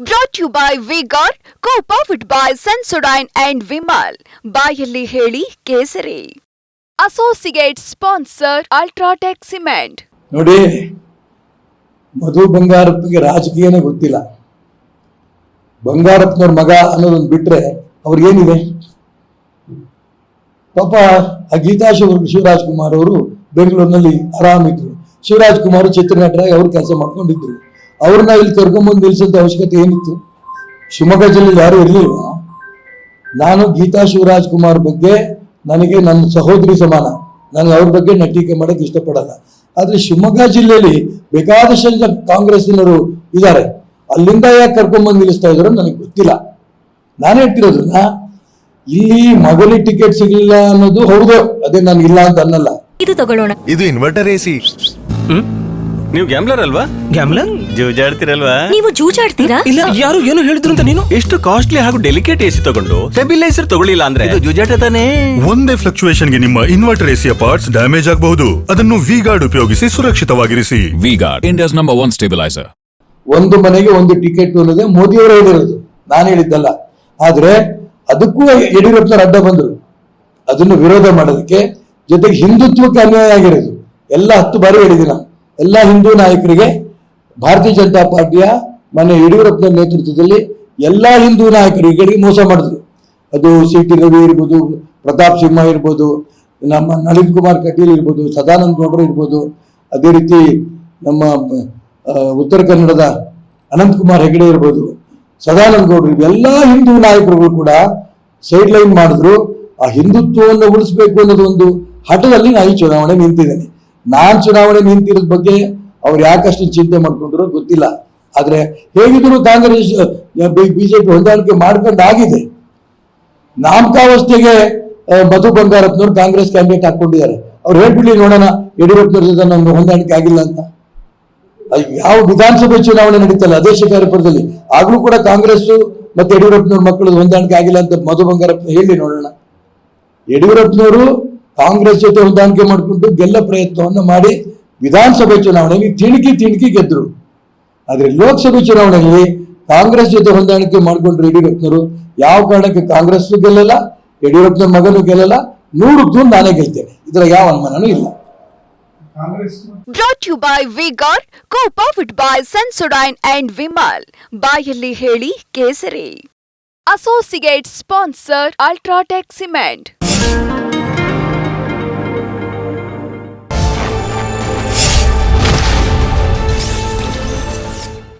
Brought you by V Guard co powered by Sensodyne and Vimal ಬಾಯಲ್ಲಿ ಹೇಳಿ ಕೇಸರಿ. Associate sponsor UltraTech cement ನೋಡಿ, ಮಧು ಬಂಗಾರಪ್ಪಗೆ ರಾಜಕೀಯನೇ ಗೊತ್ತಿಲ್ಲ. ಬಂಗಾರಪ್ಪನವ್ರ ಮಗ ಅನ್ನೋದೊಂದು ಬಿಟ್ರೆ ಅವ್ರಿಗೇನಿದೆ? ಪಾಪ ಆ ಗೀತಾ ಶಿವ ಶಿವರಾಜ್ ಕುಮಾರ್ ಅವರು ಬೆಂಗಳೂರಿನಲ್ಲಿ ಆರಾಮಿದ್ರು. ಶಿವರಾಜ್ ಕುಮಾರ್ ಚಿತ್ರನಟರಾಗಿ ಅವ್ರು ಕೆಲಸ ಮಾಡ್ಕೊಂಡಿದ್ರು. ಅವ್ರನ್ನ ಇಲ್ಲಿ ಕರ್ಕೊಂಬಂದು ನಿಲ್ಸೋಂಥ ಅವಶ್ಯಕತೆ ಏನಿತ್ತು? ಶಿವಮೊಗ್ಗ ಜಿಲ್ಲೆಯಲ್ಲಿ ಯಾರು ಇರಲಿಲ್ಲ. ನಾನು ಗೀತಾ ಶಿವರಾಜ್ ಕುಮಾರ್ ಬಗ್ಗೆ ನನಗೆ ನನ್ನ ಸಹೋದರಿ ಸಮಾನ. ನಾನು ಅವ್ರ ಬಗ್ಗೆ ನಟಿಕೆ ಮಾಡೋಕ್ಕೆ ಇಷ್ಟಪಡಲ್ಲ. ಆದರೆ ಶಿವಮೊಗ್ಗ ಜಿಲ್ಲೆಯಲ್ಲಿ ಬೇಕಾದಷ್ಟು ಜನ ಕಾಂಗ್ರೆಸ್ಸಿನವರು ಇದ್ದಾರೆ. ಅಲ್ಲಿಂದ ಯಾಕೆ ಕರ್ಕೊಂಬಂದು ನಿಲ್ಲಿಸ್ತಾ ಇದ್ರು ನನಗೆ ಗೊತ್ತಿಲ್ಲ. ನಾನು ಹೇಳ್ತಿರೋದನ್ನ ಇಲ್ಲಿ ಮಗಲಿ ಟಿಕೆಟ್ ಸಿಗಲಿಲ್ಲ ಅನ್ನೋದು ಹೌದು ಅದೇ ನಾನು ಇಲ್ಲ ಅಂತ ಅನ್ನಲ್ಲ. ಇದು ತಗೊಳ್ಳೋಣ. ಇದು ಇನ್ವರ್ಟರ್ ಎ ಸಿ ನೀವು ಗ್ಯಾಮ್ಲರ್ ಅಲ್ವಾ? ಗ್ಯಾಮ್ಲರ್ ಜೂಜಾಡ್ತಿರಲ್ವಾ? ನೀವು ಜೂಜಾಡ್ತೀರಾ? ಇಲ್ಲ ಯಾರು ಏನು ಹೇಳಿದ್ರು ಅಂತ ನೀನು? ಎಷ್ಟು ಕಾಸ್ಟ್ಲಿ ಹಾಗೂ ಡೆಲಿಕೇಟ್ ಎಸಿ ತಗೊಂಡು ಸ್ಟೆಬಿಲೈಸರ್ ತಗೊಳ್ಳಿಲ್ಲ ಅಂದ್ರೆ? ಇದು ಜೂಜಾಟ ತಾನೇ? ಒಂದೇ ಫ್ಲಕ್ಚುಯೇಷನ್ಗೆ ನಿಮ್ಮ ಇನ್ವರ್ಟರ್ ಎಸಿಯ ಪಾರ್ಟ್ಸ್ ಡ್ಯಾಮೇಜ್ ಆಗಬಹುದು. ಅದನ್ನು ವಿ ಗಾರ್ಡ್ ಉಪಯೋಗಿಸಿ ಸುರಕ್ಷಿತವಾಗಿರಿಸಿ. V Guard India's number 1 stabiliser ಒಂದು ಮನೆಗೆ ಒಂದು ಟಿಕೆಟ್ ಅನ್ನೋದೇ ಮೋದಿಯವರೇ ಹೇಳಿರೋದು ನಾನು ಹೇಳಿದ್ದಲ್ಲ. ಆದ್ರೆ ಅದಕ್ಕೂ ಯಡಿಯೂರಪ್ಪನವ್ರು ಅಡ್ಡ ಬಂದರು. ಅದನ್ನು ವಿರೋಧ ಮಾಡೋದಕ್ಕೆ ಜೊತೆಗೆ ಹಿಂದುತ್ವಕ್ಕೆ ಅನ್ಯಾಯ ಆಗಿರೋದು. ಎಲ್ಲ ಹತ್ತು ಬಾರಿ ಹೇಳಿದ್ದೀನಿ ನಾನು. ಎಲ್ಲ ಹಿಂದೂ ನಾಯಕರಿಗೆ ಭಾರತೀಯ ಜನತಾ ಪಾರ್ಟಿಯ ಮನೆ ಯಡಿಯೂರಪ್ಪನ ನೇತೃತ್ವದಲ್ಲಿ ಎಲ್ಲ ಹಿಂದೂ ನಾಯಕರಿಗೆ ಮೋಸ ಮಾಡಿದ್ರು. ಅದು ಸಿ ಟಿ ರವಿ ಇರ್ಬೋದು, ಪ್ರತಾಪ್ ಸಿಂಹ ಇರ್ಬೋದು, ನಮ್ಮ ನಳಿನ್ ಕುಮಾರ್ ಕಟೀಲ್ ಇರ್ಬೋದು, ಸದಾನಂದ ಗೌಡರು ಇರ್ಬೋದು. ಅದೇ ರೀತಿ ನಮ್ಮ ಉತ್ತರ ಕನ್ನಡದ ಅನಂತಕುಮಾರ್ ಹೆಗಡೆ ಇರ್ಬೋದು, ಸದಾನಂದ ಗೌಡರು ಇವೆಲ್ಲ ಹಿಂದೂ ನಾಯಕರುಗಳು ಕೂಡ ಸೈಡ್ ಲೈನ್ ಮಾಡಿದ್ರು. ಆ ಹಿಂದುತ್ವವನ್ನು ಉಳಿಸ್ಬೇಕು ಅನ್ನೋದು ಒಂದು ಹಠದಲ್ಲಿ ನಾನು ಈ ಚುನಾವಣೆ ನಿಂತಿದ್ದೇನೆ. ನಾನು ಚುನಾವಣೆ ನಿಂತಿರೋದ್ ಬಗ್ಗೆ ಅವ್ರು ಯಾಕಷ್ಟು ಚಿಂತೆ ಮಾಡ್ಕೊಂಡ್ರು ಗೊತ್ತಿಲ್ಲ. ಆದರೆ ಹೇಗಿದ್ರು ಕಾಂಗ್ರೆಸ್ ಬಿಜೆಪಿ ಹೊಂದಾಣಿಕೆ ಮಾಡ್ಕೊಂಡು ಆಗಿದೆ ನಾಮಕಾವಸ್ಥೆಗೆ ಮಧು ಬಂಗಾರಪ್ಪನವ್ರು ಕಾಂಗ್ರೆಸ್ ಕ್ಯಾಂಡಿಡೇಟ್ ಹಾಕೊಂಡಿದ್ದಾರೆ ಅವ್ರು ಹೇಳ್ಬಿಡ್ಲಿ ನೋಡೋಣ, ಯಡಿಯೂರಪ್ಪನವ್ರ ಜೊತೆ ನಮ್ಗೆ ಹೊಂದಾಣಿಕೆ ಆಗಿಲ್ಲ ಅಂತ. ಯಾವ ವಿಧಾನಸಭೆ ಚುನಾವಣೆ ನಡೀತಲ್ಲ, ಅದೇ ಶಿಕಾರಿಪುರದಲ್ಲಿ ಆಗ್ಲೂ ಕೂಡ ಕಾಂಗ್ರೆಸ್ ಮತ್ತೆ ಯಡಿಯೂರಪ್ಪನವ್ರ ಮಕ್ಕಳು ಹೊಂದಾಣಿಕೆ ಆಗಿಲ್ಲ ಅಂತ ಮಧು ಬಂಗಾರಪ್ಪ ಹೇಳಿ ನೋಡೋಣ. ಯಡಿಯೂರಪ್ಪನವರು ಕಾಂಗ್ರೆಸ್ ಜೊತೆ ಹೊಂದಾಣಿಕೆ ಮಾಡಿಕೊಂಡು ಗೆಲ್ಲ ಪ್ರಯತ್ನವನ್ನು ಮಾಡಿ ವಿಧಾನಸಭೆ ಚುನಾವಣೆಯಲ್ಲಿ ತಿಣುಕಿ ತಿಣುಕಿ ಗೆದ್ದರು ಆದರೆ ಲೋಕಸಭೆ ಚುನಾವಣೆಯಲ್ಲಿ ಕಾಂಗ್ರೆಸ್ ಜೊತೆ ಹೊಂದಾಣಿಕೆ ಮಾಡಿಕೊಂಡ್ರು ಯಡಿಯೂರಪ್ಪನವರು ಯಾವ ಕಾರಣಕ್ಕೆ ಕಾಂಗ್ರೆಸ್ ಗೆಲ್ಲಲ್ಲ ಯಡಿಯೂರಪ್ಪನ ಮಗನು ಗೆಲ್ಲಲ್ಲ ನೂರಕ್ಕೂ ನಾನೇ ಗೆಲ್ತೇನೆ. ಇದರ ಯಾವ ಅನುಮಾನನೂ ಇಲ್ಲ. Brought you by V Guard co powered by Sensodyne and Vimal ಬಾಯಲ್ಲಿ ಹೇಳಿ ಕೇಸರಿ. Associate sponsor UltraTech cement